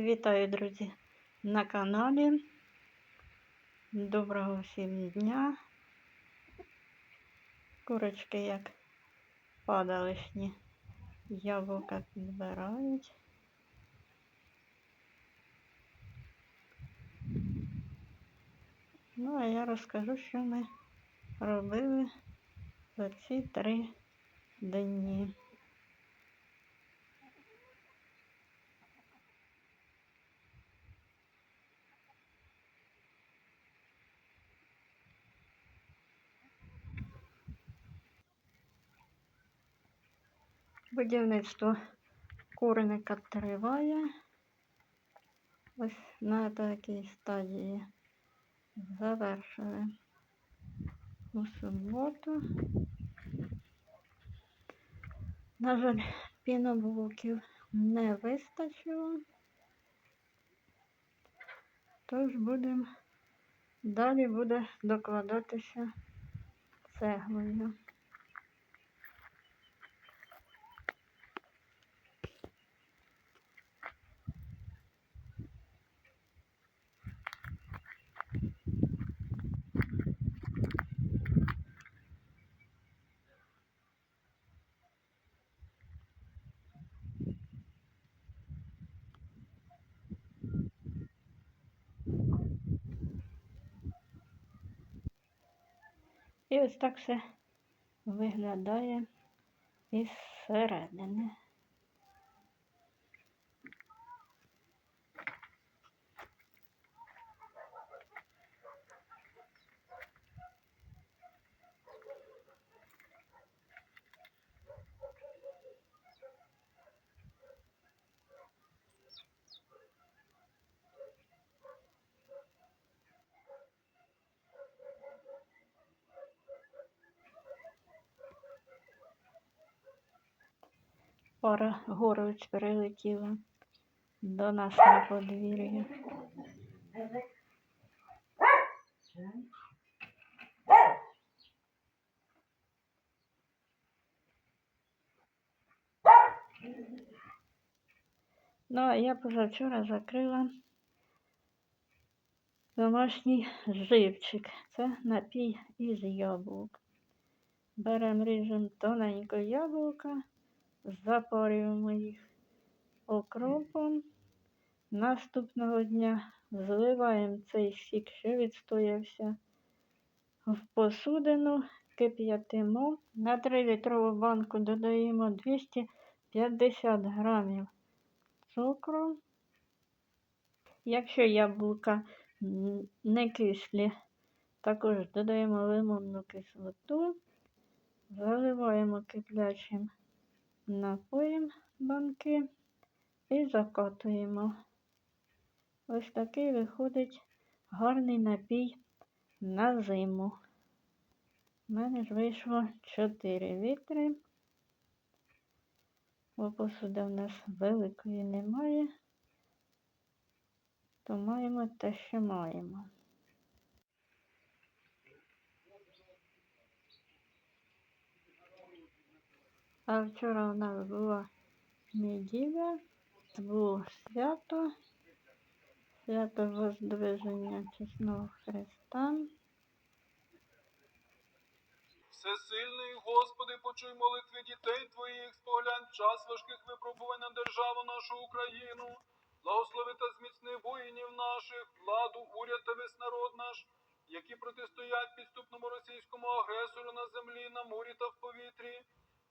Вітаю, друзі, на каналі. Доброго всім дня. Курочки як падалишні яблука підбирають. Ну, а я розкажу, що ми робили за ці три дні. Будівництво курника триває. Ось на такій стадії завершили у суботу. На жаль, піноблоків не вистачило. Тож будемо далі буде докладатися цеглою. І ось так все виглядає із середини. Пара горовиць прилетіла до нас на подвір'я. Ну, а я позавчора закрила домашній живчик. Це напій із яблук. Беремо ріжемо тоненько яблука запарюємо їх окропом. Наступного дня зливаємо цей сік, що відстоявся в посудину, кип'ятимо. На 3-літрову банку додаємо 250 грамів цукру. Якщо яблука не кислі, також додаємо лимонну кислоту, заливаємо киплячим напоїм банки і закатуємо. Ось такий виходить гарний напій на зиму. У мене ж вийшло 4 літри. Бо посуди в нас великої немає, то маємо те, що маємо. А вчора у нас була неділя, було свято, свято Воздвиження Чесного Христа. Всесильний Господи, почуй молитви дітей Твоїх, споглянь час важких випробувань на державу нашу Україну, благослови та зміцни воїнів наших, владу, уряд та весь народ наш, які протистоять підступному російському агресору на землі, на морі та в повітрі.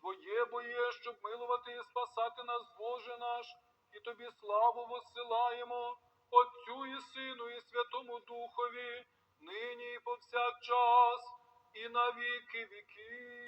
Твоє боє, щоб милувати і спасати нас, Боже наш, і тобі славу воссилаємо, Отцю і Сину, і Святому Духові, нині і повсякчас, і на віки віків.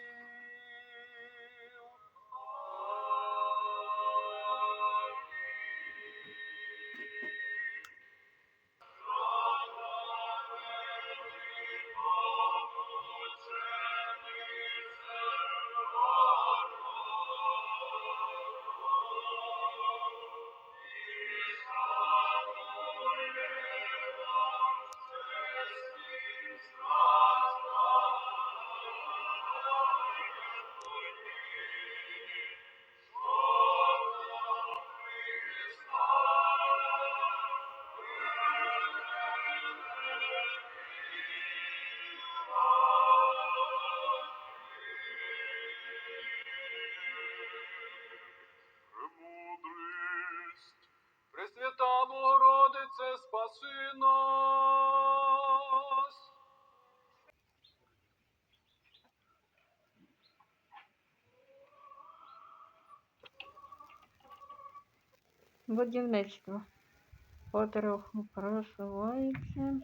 Спаси нас. Будівництво потроху просувається.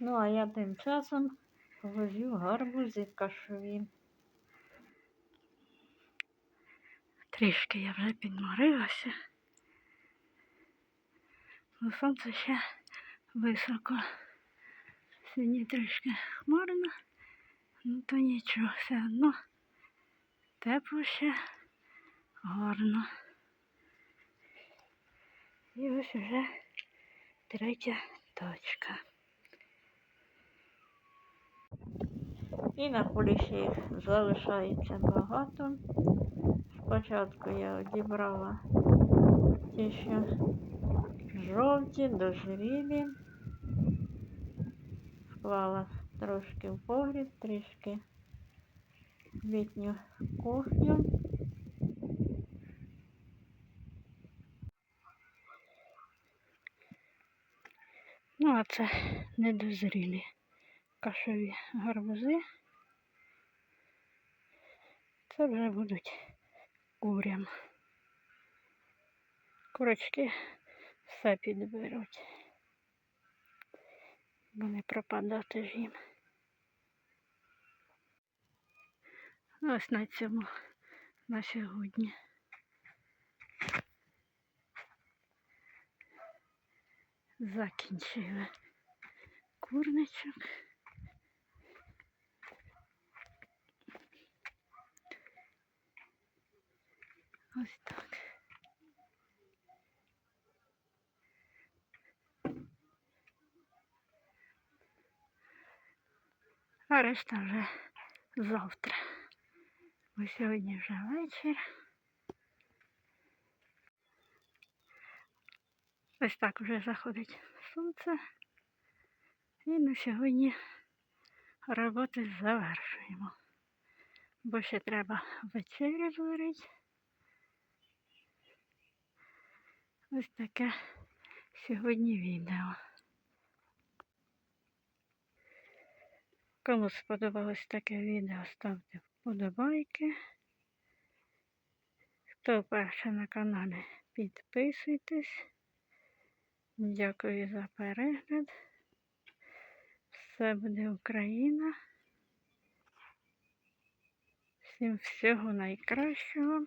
Ну, а я тим часом возю гарбузи кашові. Трішки я вже підморилася. Ну, сонце ще високо. Сьогодні трішки хмарно, ну то нічого, все одно тепло ще гарно. І ось вже третя точка. І на полі ще їх залишається багато. Спочатку я одібрала ті, що жовті, дозрілі. Вклала трошки в погріб, трішки літню кухню. Ну, а це недозрілі кашові гарбузи. Це вже будуть курям. Курочки все підберуть. Бо не пропадати ж їм. Ось на цьому на сьогодні. Закінчили курничок. Ось так. А решта вже завтра. Бо сьогодні вже вечір. Ось так вже заходить сонце. І на сьогодні роботи завершуємо. Бо ще треба вечерю зварити. Ось таке сьогодні відео. Кому сподобалось таке відео, ставте вподобайки. Хто вперше на каналі, підписуйтесь. Дякую за перегляд. Все буде Україна. Всім всього найкращого.